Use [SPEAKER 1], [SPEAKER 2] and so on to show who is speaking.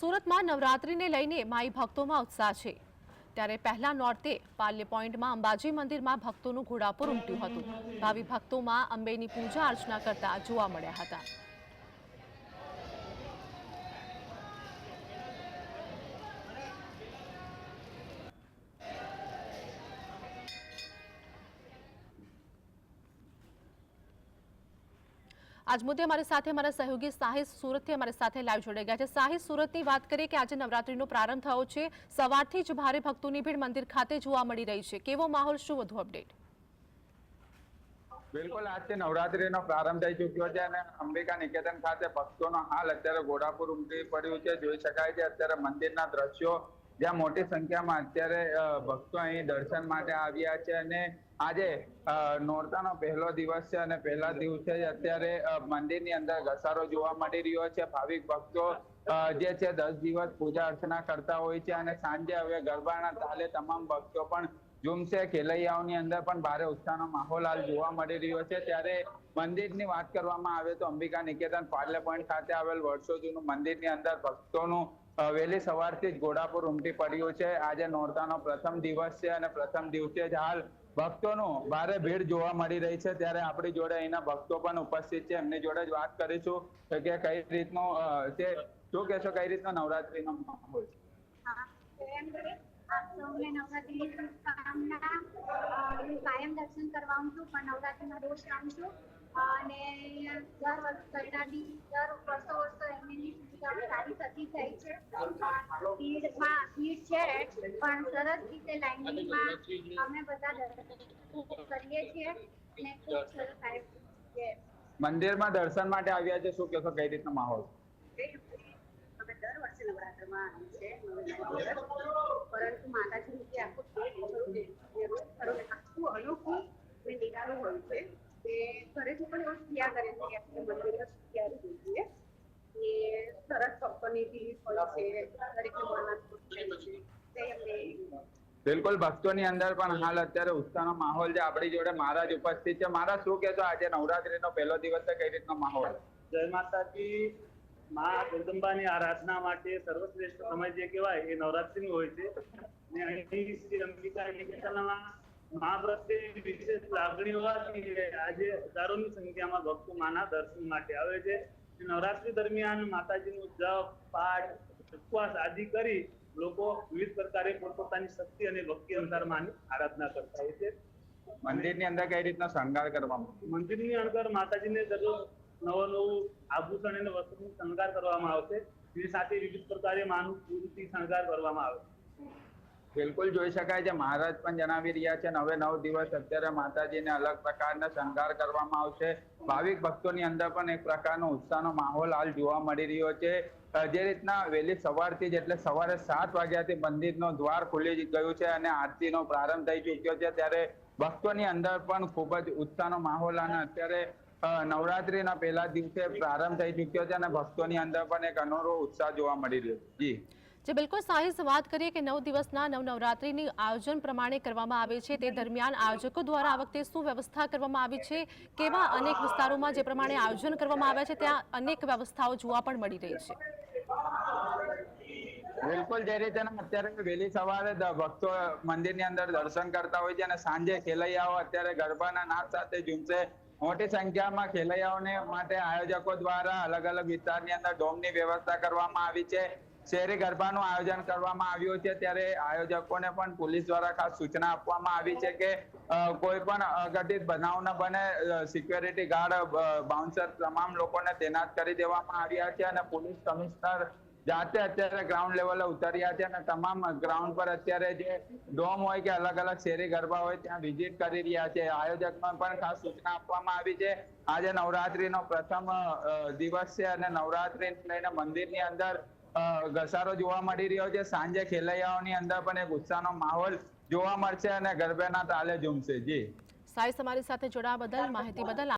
[SPEAKER 1] સુરતમાં નવરાત્રિને લઈને માઈ ભક્તોમાં ઉત્સાહ છે. ત્યારે પહેલા નોરતે પાલ્ય પોઈન્ટમાં અંબાજી મંદિરમાં ભક્તોનું ઘોડાપુર ઉમટ્યું હતું. ભાવિ ભક્તોમાં અંબેની પૂજા અર્ચના કરતા જોવા મળ્યા હતા. આજ મુદ્દે અમારી સાથે અમારા સહયોગી સાહિદ સુરતથી અમારી સાથે લાઈવ જોડાઈ ગયા છે. સાહિદ સુરતની વાત કરીએ કે આજે નવરાત્રીનો પ્રારંભ થયો છે. સવારથી જ ભારે ભક્તોની ભીડ મંદિર ખાતે જોવા મળી રહી છે. કેવો માહોલ, શું વધુ અપડેટ
[SPEAKER 2] બિલકુલ આજથી નવરાત્રીનો પ્રારંભ થઈ ચુક્યો છે અને અંબિકા નિકેતન ખાતે ભક્તોનો હાલ અત્યારે ઘોડાપુર ઉમટી પડ્યું છે. જોઈ શકાય છે, અત્યારે મંદિરના દ્રશ્યો જ્યાં મોટી સંખ્યામાં અત્યારે ભક્તો અહીં દર્શન માટે આવ્યા છે અને આજે નોરતાનો પહેલો દિવસ છે અને પહેલા દિવસે જ અત્યારે મંદિરની અંદર ઘસારો જોવા મળી રહ્યો છે. ભાવિક ભક્તો જે છે દસ દિવસ પૂજા અર્ચના કરતા હોય છે અને સાંજે હવે ગરબાના તાલે તમામ ભક્તો પણ ઝૂમશે. ખેલૈયાઓની અંદર પણ ભારે ઉત્સાહનો માહોલ હાલ જોવા મળી રહ્યો છે. ત્યારે મંદિરની વાત કરવામાં આવે તો અંબિકા નિકેતન પાર્લે પોઈન્ટ ખાતે આવેલ વર્ષો જૂનું મંદિરની અંદર ભક્તોનું વહેલી સવારથી જ ઘોડાપુર ઉમટી પડ્યું છે. આજે નોરતાનો પ્રથમ દિવસ છે અને પ્રથમ દિવસે જ હાલ ભક્તોનું ભારે ભીડ જોવા મળી રહી છે. ત્યારે આપણી જોડે અહીંના ભક્તો પણ ઉપસ્થિત છે. એમની જોડે જ વાત કરીશું કે કઈ રીતનો છે શું કહેશો? કઈ રીતનો નવરાત્રીનો માહોલ છે?
[SPEAKER 3] અને દર વર્ષ કરતા દર વર્ષો વર્ષો એમની સારી થતી છે છે પણ સરસ રીતે લાઈનમાં અમે બધા દર્શન કરીએ છીએ અને ખૂબ સરસ આવે છે.
[SPEAKER 2] મંદિરમાં દર્શન માટે આવ્યા છે શું કહેશો કઈ રીતનો માહોલ?
[SPEAKER 4] અમે દર વર્ષે નવરાત્રમાં આવીએ છીએ. પરંતુ માતાજીનું જે આખું એ આખું અનોખું ને નિરાળું હોય છે તે ઘરેથી પણ એવું ક્રિયા કરે છે કે આપણે મંદિરમાં ક્યારે જઈએ એ સરસ કંપનીથી હોય છે દરેકને મળવાનું છે તે અમને
[SPEAKER 2] બિલકુલ, ભક્તોની અંદર પણ હાલ અત્યારે ઉત્સાહનો માહોલ છે. આપણી જોડે મહારાજ ઉપસ્થિત છે. મહારાજ શું કહેશો? આજે નવરાત્રીનો પહેલો દિવસ છે, કઈ રીતનો માહોલ?
[SPEAKER 5] જય માતાજી. મા જગદંબાની આરાધના માટે સર્વશ્રેષ્ઠ સમય જે કહેવાય એ નવરાત્રિનું હોય છે. ને અહીં શ્રી અંબિકા નિકેતનમાં મા પ્રત્યે વિશેષ લાગણી હોવાથી આજે હજારોની સંખ્યામાં ભક્તો માના દર્શન માટે આવે છે. નવરાત્રી દરમિયાન માતાજીનું જપ, પાઠ ઉપવાસ આદિ કરી લોકો વિવિધ પ્રકારે પોતપોતાની શક્તિ અને ભક્તિ અનુસાર માની આરાધના કરતા હોય છે.
[SPEAKER 2] મંદિરની અંદર કઈ રીતના શણગાર કરવામાં
[SPEAKER 5] મંદિરની અંદર માતાજીને દરરોજ નવો નવું આભૂષણ અને વસ્તુનું શણગાર કરવામાં આવશે તેની સાથે વિવિધ પ્રકારે માનું ફૂલથી શણગાર કરવામાં આવે
[SPEAKER 2] બિલકુલ જોઈ શકાય છે. મહારાજ પણ જણાવી રહ્યા છે, નવે નવ દિવસ અત્યારે માતાજીને અલગ પ્રકારના શણગાર કરવામાં આવશે. ભાવિક ભક્તોની અંદર પણ એક પ્રકારનો ઉત્સાહનો માહોલ હાલ જોવા મળી રહ્યો છે. જે રીતના વહેલી સવારથી જ એટલે સવારે સાત વાગ્યાથી મંદિરનો દ્વાર ખુલી ગયું છે અને આરતીનો પ્રારંભ થઈ ચૂક્યો છે. ત્યારે ભક્તોની અંદર પણ ખૂબ જ ઉત્સાહનો માહોલ અને અત્યારે નવરાત્રીના પહેલા દિવસે પ્રારંભ થઈ ચૂક્યો છે અને ભક્તોની અંદર પણ એક અનોરો ઉત્સાહ જોવા મળી રહ્યો છે. જી.
[SPEAKER 1] જે બિલકુલ સાહિદ વાત કરીએ કે નવ દિવસના નવનવરાત્રિની આયોજન પ્રમાણે કરવામાં આવે છે. તે દરમિયાન આયોજકો દ્વારા આ વખતે શું વ્યવસ્થા કરવામાં આવી છે? કેવા અનેક વિસ્તારોમાં જે પ્રમાણે આયોજન કરવામાં આવ્યા છે, ત્યાં અનેક વ્યવસ્થાઓ જોવા પણ મળી રહી છે.
[SPEAKER 2] બિલકુલ, જે રીતે અત્યારે વહેલી સવારે ભક્તો મંદિરની અંદર દર્શન કરતા હોય છે અને સાંજે ખેલૈયાઓ અત્યારે ગરબાના નાદ સાથે ઝૂમશે. મોટી સંખ્યામાં ખેલૈયાઓને માટે આયોજકો દ્વારા અલગ અલગ વિસ્તારની અંદર ડોમની વ્યવસ્થા કરવામાં આવી છે. શહેરી ગરબાનું આયોજન કરવામાં આવ્યું છે, ત્યારે આયોજકોને પણ પોલીસ દ્વારા ખાસ સૂચના આપવામાં આવી છે કે કોઈ પણ અઘટિત બનાવ ન બને સિક્યોરિટી ગાર્ડ બાઉન્સર તમામ લોકોને તૈનાત કરી દેવામાં આવ્યા છે અને પોલીસ કમિશનર જાતે અત્યારે ગ્રાઉન્ડ લેવલે ઉતર્યા છે અને તમામ ગ્રાઉન્ડ પર અત્યારે જે ડોમ હોય કે અલગ અલગ શેરી ગરબા હોય ત્યાં વિઝિટ કરી રહ્યા છે. આયોજકમાં પણ ખાસ સૂચના આપવામાં આવી છે. આજે નવરાત્રીનો પ્રથમ દિવસ છે અને નવરાત્રીને લઈને મંદિરની અંદર ઘસારો જોવા મળી રહ્યો છે. સાંજે ખેલૈયાઓની અંદર પણ એક ઉત્સાહનો માહોલ જોવા મળશે અને ગરબાના તાલે ઝૂમશે. જી.
[SPEAKER 1] સાહેબ તમારી સાથે જોડાવા બદલ, માહિતી બદલ